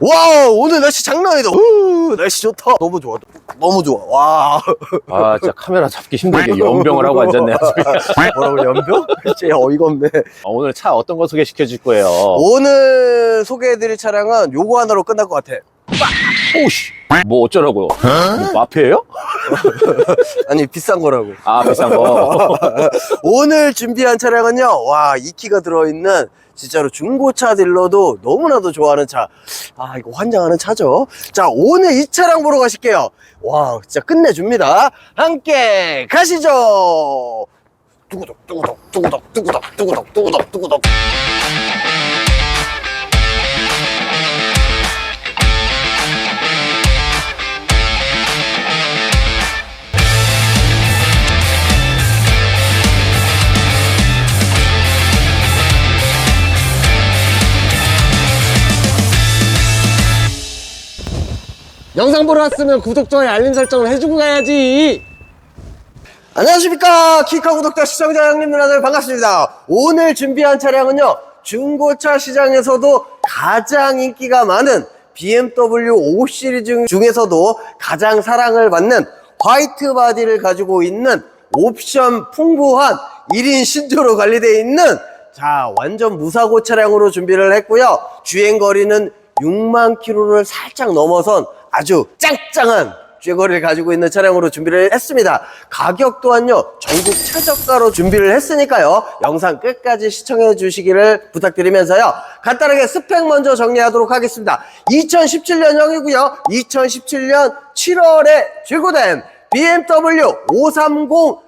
와 오늘 날씨 장난 아니다 우, 날씨 좋다 너무 좋아 너무 좋아 와 아, 진짜 카메라 잡기 힘들게 연병을 하고 앉았네. 아주. 뭐라고 연병? 진짜 어이가 없네 아, 오늘 차 어떤 거 소개시켜 줄 거예요? 오늘 소개해드릴 차량은 요거 하나로 끝날 것 같아 오씨. 뭐 어쩌라고요? 뭐 마피예요? 아니 비싼 거라고 아, 비싼 거. 오늘 준비한 차량은요 와 2키가 들어있는 진짜로 중고차 딜러도 너무나도 좋아하는 차. 아, 이거 환장하는 차죠. 자, 오늘 이 차량 보러 가실게요. 와, 진짜 끝내줍니다. 함께 가시죠. 뚜구덕, 뚜구덕, 뚜구덕, 뚜구덕, 뚜구덕, 뚜구덕, 뚜구덕. 영상 보러 왔으면 구독, 좋아요, 알림 설정을 해주고 가야지. 안녕하십니까. 키카 구독자 시청자 형님 누나들 반갑습니다. 오늘 준비한 차량은요. 중고차 시장에서도 가장 인기가 많은 BMW 5 시리즈 중에서도 가장 사랑을 받는 화이트 바디를 가지고 있는 옵션 풍부한 1인 신조로 관리되어 있는 자 완전 무사고 차량으로 준비를 했고요. 주행 거리는 6만 킬로를 살짝 넘어선 아주 짱짱한 쥐거리를 가지고 있는 차량으로 준비를 했습니다. 가격 또한요, 전국 최저가로 준비를 했으니까요, 영상 끝까지 시청해 주시기를 부탁드리면서요, 간단하게 스펙 먼저 정리하도록 하겠습니다. 2017년형이고요, 2017년 7월에 출고된 BMW 530i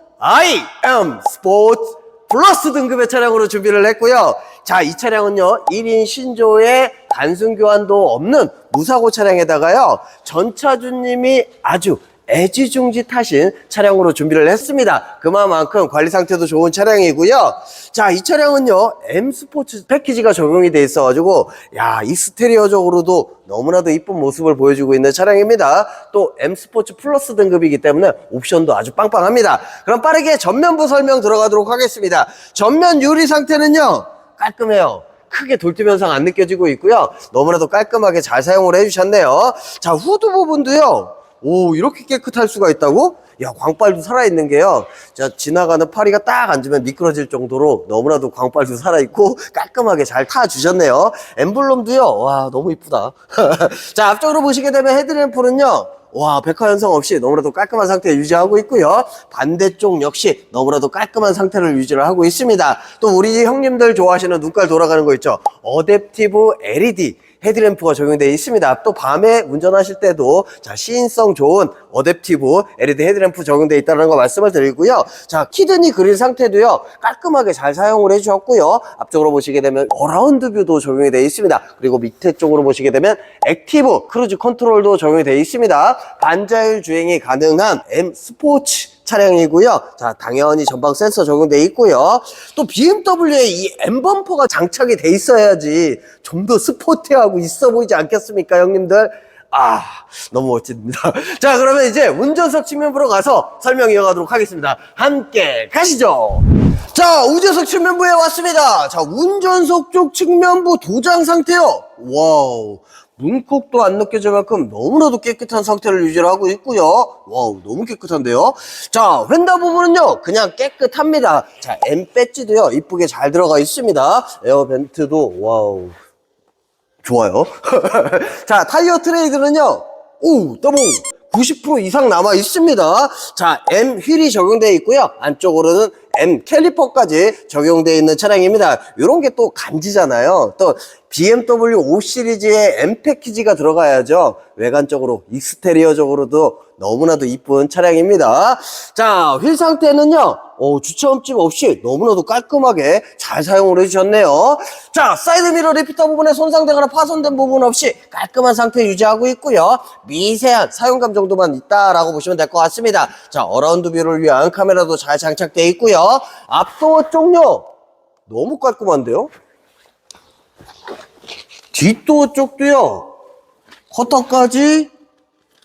M 스포츠 플러스 등급의 차량으로 준비를 했고요. 자, 이 차량은요, 1인 신조에 단순 교환도 없는 무사고 차량에다가요, 전차주님이 아주 애지중지 타신 차량으로 준비를 했습니다. 그만큼 관리 상태도 좋은 차량이고요. 자, 이 차량은요, M 스포츠 패키지가 적용이 돼 있어 가지고, 야, 익스테리어적으로도 너무나도 이쁜 모습을 보여주고 있는 차량입니다. 또 M 스포츠 플러스 등급이기 때문에 옵션도 아주 빵빵합니다. 그럼 빠르게 전면부 설명 들어가도록 하겠습니다. 전면 유리 상태는요, 깔끔해요. 크게 돌집 현상 안 느껴지고 있고요. 너무나도 깔끔하게 잘 사용을 해주셨네요. 자, 후드 부분도요. 오, 이렇게 깨끗할 수가 있다고? 야, 광빨도 살아있는 게요. 자, 지나가는 파리가 딱 앉으면 미끄러질 정도로 너무나도 광빨도 살아있고 깔끔하게 잘 타주셨네요. 엠블럼도요. 와, 너무 이쁘다. 자, 앞쪽으로 보시게 되면 헤드램프는요. 와, 백화 현상 없이 너무나도 깔끔한 상태 유지하고 있고요. 반대쪽 역시 너무나도 깔끔한 상태를 유지를 하고 있습니다. 또 우리 형님들 좋아하시는 눈깔 돌아가는 거 있죠. 어댑티브 LED 헤드램프가 적용되어 있습니다. 또 밤에 운전하실 때도 자 시인성 좋은 어댑티브 LED 헤드램프 적용되어 있다는 거 말씀을 드리고요. 자 키드니 그릴 상태도요 깔끔하게 잘 사용을 해주셨고요. 앞쪽으로 보시게 되면 어라운드 뷰도 적용이 되어 있습니다. 그리고 밑에 쪽으로 보시게 되면 액티브 크루즈 컨트롤도 적용이 되어 있습니다. 반자율 주행이 가능한 M 스포츠 차량이고요. 자, 당연히 전방 센서 적용되어 있고요. 또 BMW에 이 M 범퍼가 장착이 돼 있어야지 좀 더 스포티하고 있어 보이지 않겠습니까, 형님들? 아, 너무 멋집니다. 자, 그러면 이제 운전석 측면부로 가서 설명 이어가도록 하겠습니다. 함께 가시죠. 자, 우재석 측면부에 왔습니다. 자, 운전석 쪽 측면부 도장 상태요. 와우. 문콕도 안 느껴질 만큼 너무나도 깨끗한 상태를 유지를 하고 있고요. 와우, 너무 깨끗한데요. 자, 휀다 부분은요, 그냥 깨끗합니다. 자, M 배지도요, 이쁘게 잘 들어가 있습니다. 에어 벤트도, 와우. 좋아요. 자, 타이어 트레이드는요, 오, 더봉! 90% 이상 남아 있습니다. 자, M 휠이 적용되어 있고요. 안쪽으로는 M 캘리퍼까지 적용되어 있는 차량입니다. 이런 게 또 간지잖아요. 또 BMW 5 시리즈의 M 패키지가 들어가야죠. 외관적으로, 익스테리어적으로도 너무나도 이쁜 차량입니다. 자, 휠 상태는요. 어, 주차음집 없이 너무나도 깔끔하게 잘 사용을 해주셨네요. 자, 사이드미러 리피터 부분에 손상되거나 파손된 부분 없이 깔끔한 상태 유지하고 있고요. 미세한 사용감 정도만 있다라고 보시면 될 것 같습니다. 자, 어라운드 뷰를 위한 카메라도 잘 장착되어 있고요. 앞도어 쪽요. 너무 깔끔한데요? 뒷도어 쪽도요. 커터까지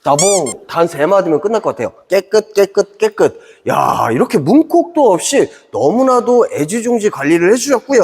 나봉 단 세 마디면 끝날 것 같아요. 깨끗 깨끗 깨끗. 야 이렇게 문콕도 없이 너무나도 애지중지 관리를 해주셨고요.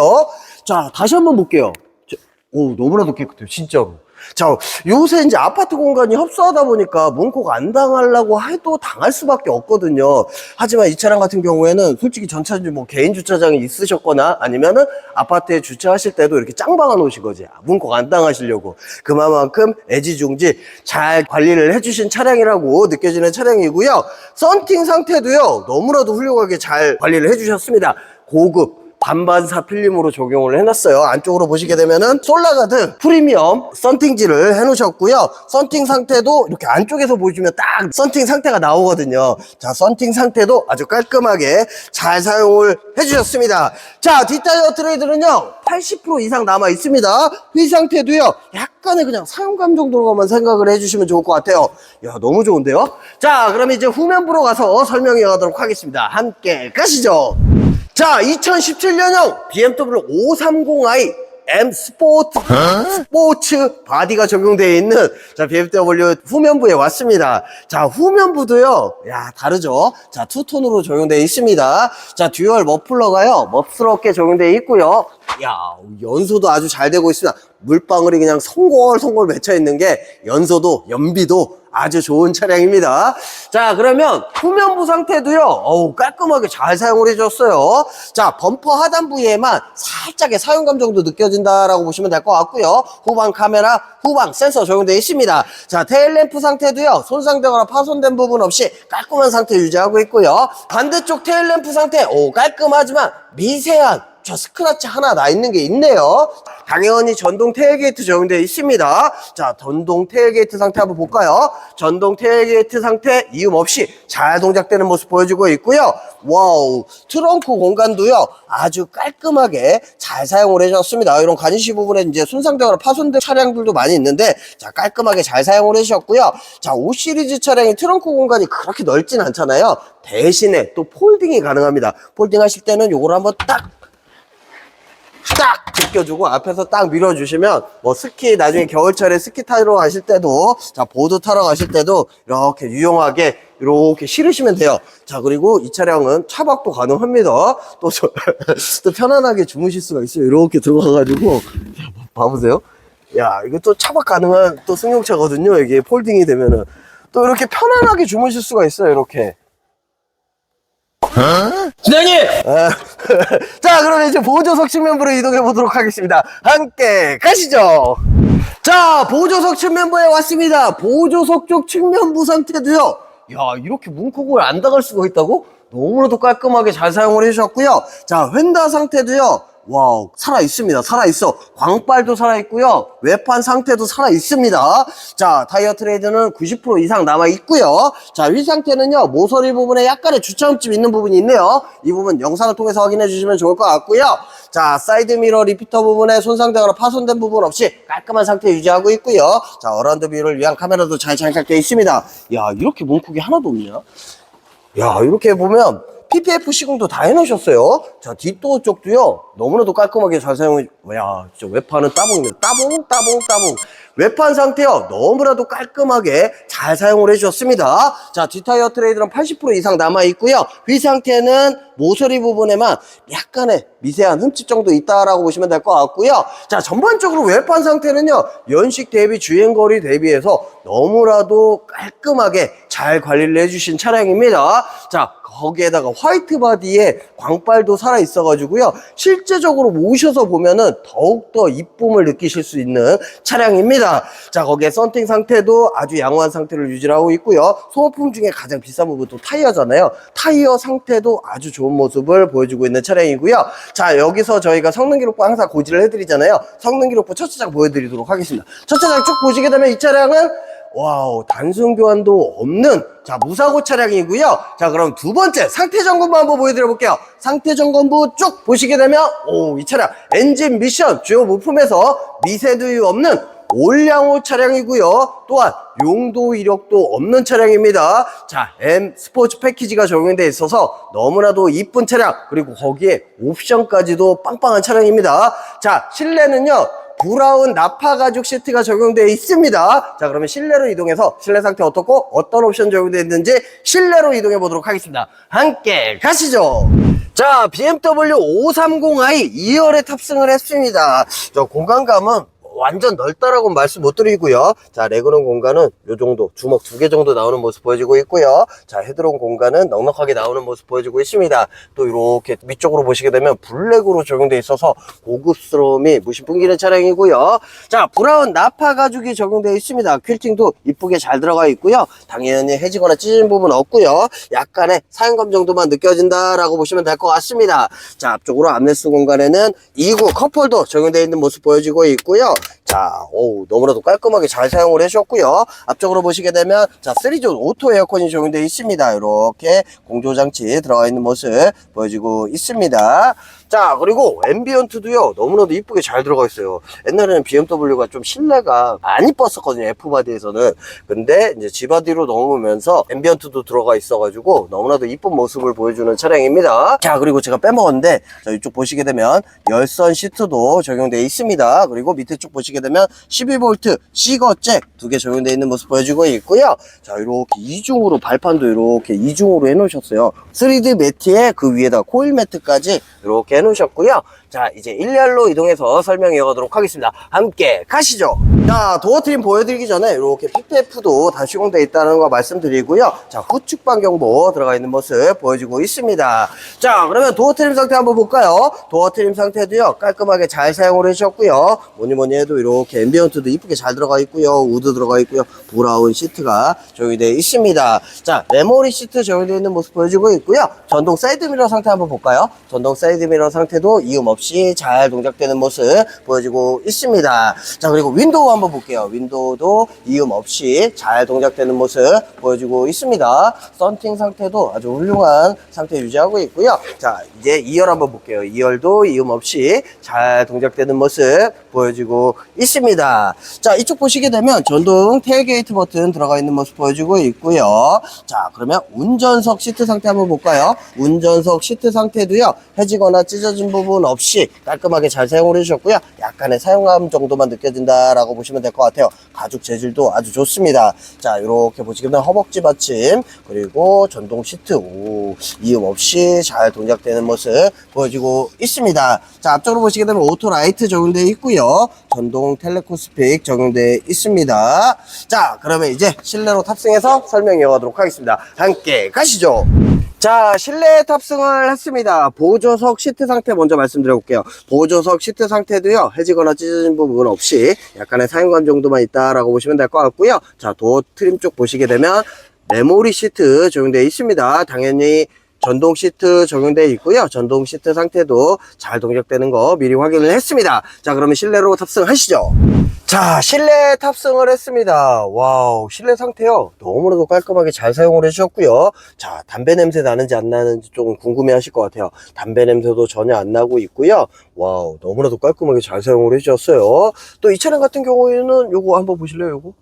자 다시 한번 볼게요. 자, 오 너무나도 깨끗해요 진짜로. 자, 요새 이제 아파트 공간이 협소하다 보니까 문콕 안 당하려고 해도 당할 수밖에 없거든요. 하지만 이 차량 같은 경우에는 솔직히 전차주 뭐 개인 주차장이 있으셨거나 아니면은 아파트에 주차하실 때도 이렇게 짱 박아 놓으신 거지. 문콕 안 당하시려고. 그만큼 애지중지 잘 관리를 해주신 차량이라고 느껴지는 차량이고요. 썬팅 상태도요, 너무나도 훌륭하게 잘 관리를 해주셨습니다. 고급. 반반사 필름으로 적용을 해놨어요. 안쪽으로 보시게 되면은 솔라가드 프리미엄 썬팅지를 해놓으셨고요. 썬팅 상태도 이렇게 안쪽에서 보시면 딱 썬팅 상태가 나오거든요. 자, 썬팅 상태도 아주 깔끔하게 잘 사용을 해주셨습니다. 자, 뒷타이어 트레이드는요, 80% 이상 남아 있습니다. 휘 상태도요, 약간의 그냥 사용감 정도로만 생각을 해주시면 좋을 것 같아요. 야, 너무 좋은데요? 자, 그럼 이제 후면부로 가서 설명해 가도록 하겠습니다. 함께 가시죠. 자, 2017년형 BMW 530i M 스포츠 스포츠 바디가 적용되어 있는 자 BMW 후면부에 왔습니다. 자 후면부도요, 야 다르죠. 자 투톤으로 적용되어 있습니다. 자 듀얼 머플러가요 멋스럽게 적용되어 있고요. 야 연소도 아주 잘 되고 있습니다. 물방울이 그냥 송골송골 맺혀 있는 게 연소도 연비도 아주 좋은 차량입니다. 자, 그러면 후면부 상태도요, 어우, 깔끔하게 잘 사용을 해줬어요. 자, 범퍼 하단 부위에만 살짝의 사용감 정도 느껴진다라고 보시면 될 것 같고요. 후방 카메라, 후방 센서 적용되어 있습니다. 자, 테일램프 상태도요, 손상되거나 파손된 부분 없이 깔끔한 상태 유지하고 있고요. 반대쪽 테일램프 상태, 오, 깔끔하지만 미세한 저 스크래치 하나 나 있는 게 있네요. 당연히 전동 테일게이트 적용되어 있습니다. 자, 전동 테일게이트 상태 한번 볼까요? 전동 테일게이트 상태 이음 없이 잘 동작되는 모습 보여주고 있고요. 와우, 트렁크 공간도요, 아주 깔끔하게 잘 사용을 해주셨습니다. 이런 가니시 부분에 이제 손상되거나 파손된 차량들도 많이 있는데, 자, 깔끔하게 잘 사용을 해주셨고요. 자, 5 시리즈 차량이 트렁크 공간이 그렇게 넓진 않잖아요. 대신에 또 폴딩이 가능합니다. 폴딩 하실 때는 요걸 한번 딱 딱 제껴주고 앞에서 딱 밀어주시면 뭐 스키 나중에 겨울철에 스키 타러 가실 때도 자 보드 타러 가실 때도 이렇게 유용하게 이렇게 실으시면 돼요. 자 그리고 이 차량은 차박도 가능합니다. 또, 저, 또 편안하게 주무실 수가 있어요. 이렇게 들어가가지고 자, 봐보세요. 야 이거 또 차박 가능한 또 승용차거든요. 이게 폴딩이 되면은 또 이렇게 편안하게 주무실 수가 있어요. 이렇게. 부장님! 아, 자, 그럼 이제 보조석 측면부로 이동해 보도록 하겠습니다. 함께 가시죠. 자, 보조석 측면부에 왔습니다. 보조석 쪽 측면부 상태도요. 야, 이렇게 문콕을 안 당할 수가 있다고? 너무나도 깔끔하게 잘 사용을 해주셨고요. 자, 휀다 상태도요. 와우, 살아있습니다. 살아있어. 광빨도 살아있고요. 외판 상태도 살아있습니다. 자, 타이어 트레이드는 90% 이상 남아있고요. 자, 휠 상태는요, 모서리 부분에 약간의 주차음집 있는 부분이 있네요. 이 부분 영상을 통해서 확인해 주시면 좋을 것 같고요. 자, 사이드 미러 리피터 부분에 손상되거나 파손된 부분 없이 깔끔한 상태 유지하고 있고요. 자, 어라운드 뷰를 위한 카메라도 잘 장착되어 있습니다. 야, 이렇게 문콕이 하나도 없냐? 야, 이렇게 보면 PPF 시공도 다 해놓으셨어요. 자, 뒷도 쪽도요. 너무나도 깔끔하게 잘 사용해. 야, 진짜 외판은 따봉입니다. 따봉, 따봉, 따봉. 외판 상태요. 너무나도 깔끔하게 잘 사용을 해주셨습니다. 자, 뒷타이어 트레이드는 80% 이상 남아있고요. 휘 상태는 모서리 부분에만 약간의 미세한 흠집 정도 있다라고 보시면 될 것 같고요. 자, 전반적으로 외판 상태는요. 연식 대비 주행거리 대비해서 너무나도 깔끔하게 잘 관리를 해주신 차량입니다. 자, 거기에다가 화이트 바디에 광빨도 살아 있어가지고요. 실제적으로 모셔서 보면은 더욱더 이쁨을 느끼실 수 있는 차량입니다. 자, 거기에 썬팅 상태도 아주 양호한 상태를 유지하고 있고요. 소모품 중에 가장 비싼 부분 또 타이어잖아요. 타이어 상태도 아주 좋은 모습을 보여주고 있는 차량이고요. 자, 여기서 저희가 성능 기록부 항상 고지를 해드리잖아요. 성능 기록부 첫 차장 보여드리도록 하겠습니다. 첫 차장 쭉 보시게 되면 이 차량은 와우, 단순 교환도 없는 자 무사고 차량이고요. 자 그럼 두 번째 상태 점검부 한번 보여드려 볼게요. 상태 점검부 쭉 보시게 되면 오 이 차량 엔진 미션 주요 부품에서 미세두유 없는 올량호 차량이고요. 또한 용도 이력도 없는 차량입니다. 자, M 스포츠 패키지가 적용되어 있어서 너무나도 이쁜 차량 그리고 거기에 옵션까지도 빵빵한 차량입니다. 자, 실내는요. 브라운 나파 가죽 시트가 적용되어 있습니다. 자, 그러면 실내로 이동해서 실내 상태 어떻고 어떤 옵션 적용되어 있는지 실내로 이동해 보도록 하겠습니다. 함께 가시죠. 자, BMW 530i 2열에 탑승을 했습니다. 저 공간감은 완전 넓다라고 말씀 못 드리고요. 자, 레그룸 공간은 요 정도, 주먹 두 개 정도 나오는 모습 보여지고 있고요. 자, 헤드룸 공간은 넉넉하게 나오는 모습 보여지고 있습니다. 또 이렇게 밑쪽으로 보시게 되면 블랙으로 적용되어 있어서 고급스러움이 무심 풍기는 차량이고요. 자, 브라운 나파 가죽이 적용되어 있습니다. 퀼팅도 이쁘게 잘 들어가 있고요. 당연히 해지거나 찢어진 부분 없고요. 약간의 사용감 정도만 느껴진다라고 보시면 될 것 같습니다. 자, 앞쪽으로 암레스 공간에는 2구 컵홀더 적용되어 있는 모습 보여지고 있고요. 자, 오 너무나도 깔끔하게 잘 사용을 해주셨고요. 앞쪽으로 보시게 되면 자, 3존 오토 에어컨이 적용되어 있습니다. 이렇게 공조 장치 들어가 있는 모습 보여지고 있습니다. 자, 그리고 앰비언트도요, 너무나도 이쁘게 잘 들어가 있어요. 옛날에는 BMW가 좀 실내가 안 이뻤었거든요, F바디에서는. 근데 이제 G바디로 넘으면서 앰비언트도 들어가 있어가지고 너무나도 이쁜 모습을 보여주는 차량입니다. 자, 그리고 제가 빼먹었는데, 자, 이쪽 보시게 되면 열선 시트도 적용되어 있습니다. 그리고 밑에 쪽 보시게 되면 12V 시거잭 두 개 적용되어 있는 모습 보여지고 있고요. 자, 이렇게 이중으로 발판도 이렇게 이중으로 해놓으셨어요. 3D 매트에 그 위에다 코일 매트까지 이렇게 해놓으셨고요. 자, 이제 1열로 이동해서 설명 이어가도록 하겠습니다. 함께 가시죠. 자, 도어 트림 보여드리기 전에 이렇게 PPF도 다 시공되어 있다는 거 말씀드리고요. 자, 후측방 경보 들어가 있는 모습 보여지고 있습니다. 자, 그러면 도어 트림 상태 한번 볼까요? 도어 트림 상태도요, 깔끔하게 잘 사용을 해주셨고요. 뭐니 뭐니 해도 이렇게 앰비언트도 이쁘게 잘 들어가 있고요. 우드 들어가 있고요. 브라운 시트가 적용되어 있습니다. 자, 메모리 시트 적용되어 있는 모습 보여지고 있고요. 전동 사이드미러 상태 한번 볼까요? 전동 사이드미러 상태도 이음 없이 잘 동작되는 모습 보여지고 있습니다. 자, 그리고 윈도우 한번 볼게요. 윈도우도 이음 없이 잘 동작되는 모습 보여지고 있습니다. 썬팅 상태도 아주 훌륭한 상태 유지하고 있고요. 자, 이제 2열 한번 볼게요. 2열도 이음 없이 잘 동작되는 모습 보여지고 있습니다. 자, 이쪽 보시게 되면 전동 테일게이트 버튼 들어가 있는 모습 보여지고 있고요. 자, 그러면 운전석 시트 상태 한번 볼까요? 운전석 시트 상태도요, 해지거나 찢어진 부분 없이 깔끔하게 잘 사용을 해주셨고요. 약간의 사용감 정도만 느껴진다라고 보시면 될 것 같아요. 가죽 재질도 아주 좋습니다. 자, 이렇게 보시게 되면 허벅지 받침, 그리고 전동 시트, 오, 이음 없이 잘 동작되는 모습 보여지고 있습니다. 자, 앞쪽으로 보시게 되면 오토 라이트 적용되어 있고요. 전동 텔레코스픽 적용되어 있습니다. 자, 그러면 이제 실내로 탑승해서 설명 이어가도록 하겠습니다. 함께 가시죠. 자, 실내 탑승을 했습니다. 보조석 시트 상태 먼저 말씀드려 볼게요. 보조석 시트 상태도요, 해지거나 찢어진 부분 없이 약간의 사용감 정도만 있다라고 보시면 될 것 같고요. 자, 도어 트림 쪽 보시게 되면 메모리 시트 적용되어 있습니다. 당연히 전동 시트 적용되어 있고요. 전동 시트 상태도 잘 동작되는 거 미리 확인을 했습니다. 자, 그러면 실내로 탑승하시죠. 자, 실내 탑승을 했습니다. 와우, 실내 상태요. 너무나도 깔끔하게 잘 사용을 해주셨고요. 자, 담배 냄새 나는지 안 나는지 조금 궁금해 하실 것 같아요. 담배 냄새도 전혀 안 나고 있고요. 와우, 너무나도 깔끔하게 잘 사용을 해주셨어요. 또 이 차량 같은 경우에는 요거 한번 보실래요, 요거?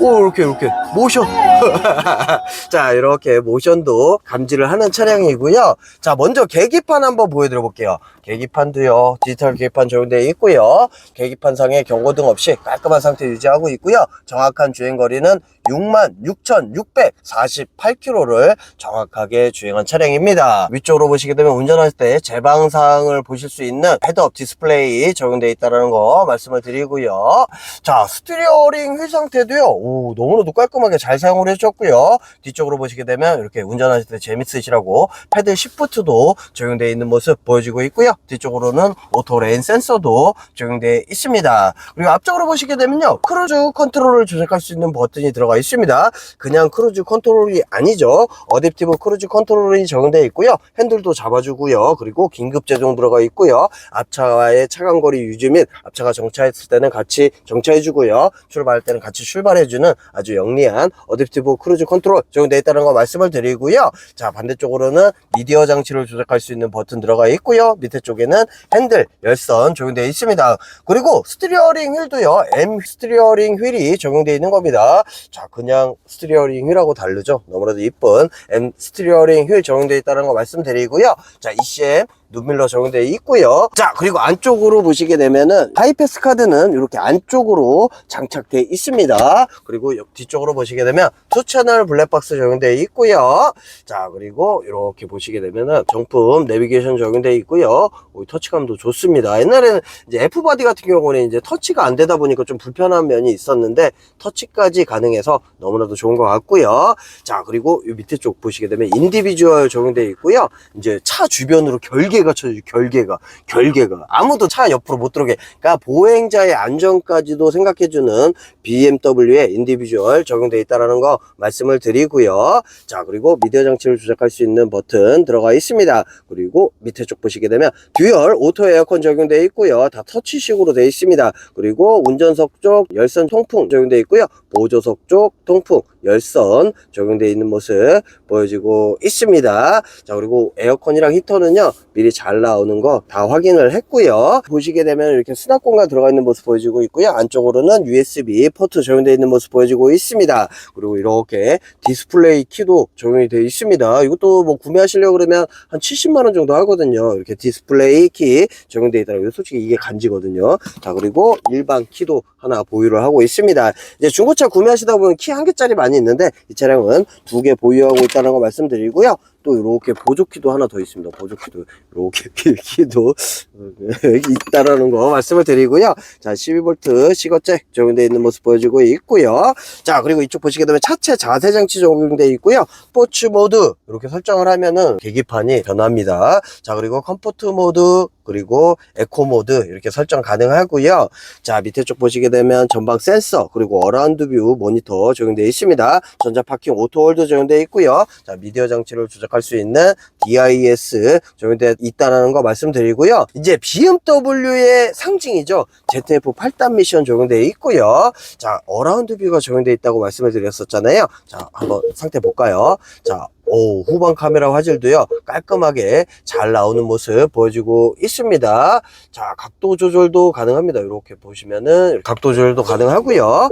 오, 이렇게, 이렇게. 모션. 자, 이렇게 모션도 감지를 하는 차량이고요. 자, 먼저 계기판 한번 보여드려 볼게요. 계기판도요, 디지털 계기판 적용되어 있고요. 계기판 상에 경고등 없이 깔끔한 상태 유지하고 있고요. 정확한 주행거리는 66,648km를 정확하게 주행한 차량입니다. 위쪽으로 보시게 되면 운전할 때 제방상을 보실 수 있는 헤드업 디스플레이 적용되어 있다는 거 말씀을 드리고요. 자, 스티리어링 휠 상태도요, 오, 너무나도 깔끔하게 잘 사용을 해주셨고요. 뒤쪽으로 보시게 되면 이렇게 운전하실 때 재밌으시라고 패들 시프트도 적용되어 있는 모습 보여지고 있고요. 뒤쪽으로는 오토 레인 센서도 적용되어 있습니다. 그리고 앞쪽으로 보시게 되면요. 크루즈 컨트롤을 조작할 수 있는 버튼이 들어가 있습니다. 그냥 크루즈 컨트롤이 아니죠. 어댑티브 크루즈 컨트롤이 적용되어 있고요. 핸들도 잡아주고요. 그리고 긴급 제동 들어가 있고요. 앞차와의 차간거리 유지 및 앞차가 정차했을 때는 같이 정차해주고요. 출발할 때는 같이 출발해주는 아주 영리한 어댑티브 크루즈 컨트롤 적용되어 있다는 거 말씀을 드리고요. 자 반대쪽으로는 미디어 장치를 조작할 수 있는 버튼 들어가 있고요. 밑에 쪽에는 핸들, 열선 적용되어 있습니다. 그리고 스티리어링 휠도요. M 스티리어링 휠이 적용되어 있는 겁니다. 자 자, 그냥 스티어링 휠하고 다르죠? 너무나도 이쁜 M 스티어링 휠 적용되어 있다는 거 말씀드리고요. 자, ECM 눈밀러 적용되어 있고요. 자, 그리고 안쪽으로 보시게 되면은 하이패스 카드는 이렇게 안쪽으로 장착되어 있습니다. 그리고 옆 뒤쪽으로 보시게 되면 투 채널 블랙박스 적용되어 있고요. 자, 그리고 이렇게 보시게 되면은 정품 내비게이션 적용되어 있고요. 오, 터치감도 좋습니다. 옛날에는 이제 F바디 같은 경우는 이제 터치가 안 되다 보니까 좀 불편한 면이 있었는데 터치까지 가능해서 너무나도 좋은 것 같고요. 자, 그리고 이 밑에 쪽 보시게 되면 인디비주얼 적용되어 있고요. 이제 차 주변으로 결계가 쳐져 결계가 결계가 아무도 차 옆으로 못 들어오게 그러니까 보행자의 안전까지도 생각해주는 BMW의 인디비주얼 적용되어 있다는 거 말씀을 드리고요. 자, 그리고 미디어 장치를 조작할 수 있는 버튼 들어가 있습니다. 그리고 밑에 쪽 보시게 되면 듀얼 오토 에어컨 적용되어 있고요. 다 터치식으로 되어 있습니다. 그리고 운전석 쪽 열선 통풍 적용되어 있고요. 보조석 쪽 통풍 열선 적용되어 있는 모습 보여지고 있습니다. 자, 그리고 에어컨이랑 히터는요, 미리 잘 나오는 거 다 확인을 했고요. 보시게 되면 이렇게 수납 공간 들어가 있는 모습 보여지고 있고요. 안쪽으로는 USB 포트 적용되어 있는 모습 보여지고 있습니다. 그리고 이렇게 디스플레이 키도 적용이 되어 있습니다. 이것도 뭐 구매하시려고 그러면 한 70만원 정도 하거든요. 이렇게 디스플레이 키 적용되어 있더라고요. 솔직히 이게 간지거든요. 자, 그리고 일반 키도 하나 보유를 하고 있습니다. 이제 중고차 구매하시다 보면 키 한 개짜리 많이 있는데 이 차량은 두 개 보유하고 있다는 거 말씀드리고요. 또 이렇게 보조키도 하나 더 있습니다. 보조키도 이렇게 키도 있다라는 거 말씀을 드리고요. 자, 12V 시거잭 적용되어 있는 모습 보여주고 있고요. 자, 그리고 이쪽 보시게 되면 차체 자세 장치 적용되어 있고요. 스포츠 모드 이렇게 설정을 하면은 계기판이 변합니다. 자, 그리고 컴포트 모드 그리고 에코 모드 이렇게 설정 가능하고요. 자, 밑에 쪽 보시게 되면 전방 센서 그리고 어라운드 뷰 모니터 적용되어 있습니다. 전자 파킹 오토 홀드 적용되어 있고요. 자, 미디어 장치를 조작할 수 있는 DIS 적용되어 있다는 거 말씀드리고요. 이제 BMW의 상징이죠. ZF 8단 미션 적용되어 있고요. 자, 어라운드 뷰가 적용되어 있다고 말씀을 드렸었잖아요. 자, 한번 상태 볼까요? 자, 오, 후방 카메라 화질도요, 깔끔하게 잘 나오는 모습 보여주고 있습니다. 자, 각도 조절도 가능합니다. 이렇게 보시면은, 각도 조절도 가능하고요.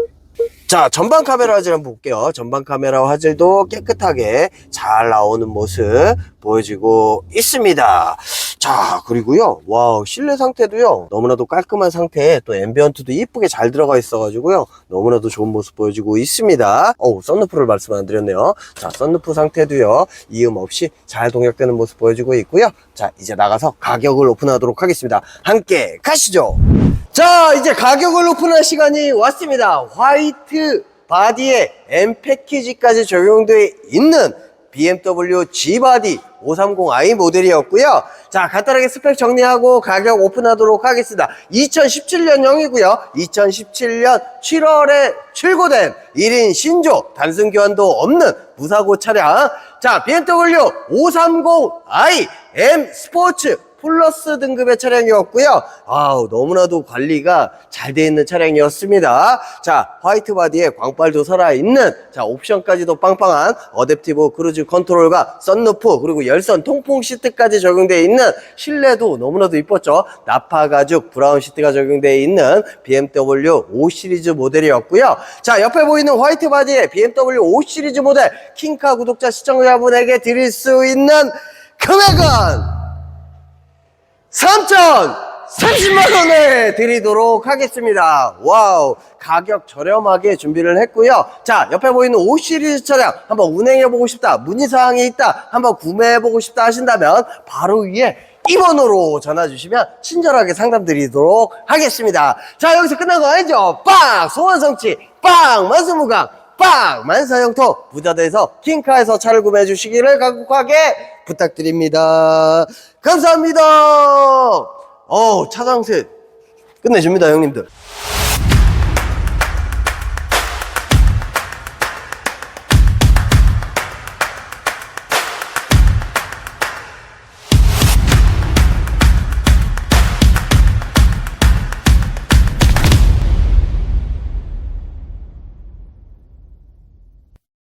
자, 전방 카메라 화질 한번 볼게요. 전방 카메라 화질도 깨끗하게 잘 나오는 모습 보여지고 있습니다. 자, 그리고요. 와우, 실내 상태도요. 너무나도 깔끔한 상태에 또 앰비언트도 이쁘게 잘 들어가 있어 가지고요. 너무나도 좋은 모습 보여지고 있습니다. 어우, 썬루프를 말씀 안 드렸네요. 자, 썬루프 상태도요. 이음 없이 잘 동작되는 모습 보여지고 있고요. 자, 이제 나가서 가격을 오픈하도록 하겠습니다. 함께 가시죠. 자, 이제 가격을 오픈할 시간이 왔습니다. 화이트 바디에 M 패키지까지 적용되어 있는 BMW G바디 530i 모델이었고요. 자, 간단하게 스펙 정리하고 가격 오픈하도록 하겠습니다. 2017년형이고요. 2017년 7월에 출고된 1인 신조 단순 교환도 없는 무사고 차량. 자, BMW 530i M 스포츠 플러스 등급의 차량이었고요. 아우, 너무나도 관리가 잘 돼 있는 차량이었습니다. 자, 화이트 바디에 광빨도 살아있는, 자, 옵션까지도 빵빵한 어댑티브 크루즈 컨트롤과 썬루프, 그리고 열선 통풍 시트까지 적용되어 있는 실내도 너무나도 이뻤죠. 나파 가죽 브라운 시트가 적용되어 있는 BMW 5 시리즈 모델이었고요. 자, 옆에 보이는 화이트 바디에 BMW 5 시리즈 모델 킹카 구독자 시청자분에게 드릴 수 있는 금액은 3,030만원에 드리도록 하겠습니다. 와우. 가격 저렴하게 준비를 했고요. 자, 옆에 보이는 5 시리즈 차량 한번 운행해보고 싶다. 문의사항이 있다. 한번 구매해보고 싶다 하신다면 바로 위에 2번으로 전화 주시면 친절하게 상담 드리도록 하겠습니다. 자, 여기서 끝난 거 아니죠? 빵! 소원 성취! 빵! 만수무강! 빵! 만사형통! 부자대에서 킹카에서 차를 구매해 주시기를 간곡하게 부탁드립니다. 감사합니다. 어우, 차장셋 끝내줍니다, 형님들.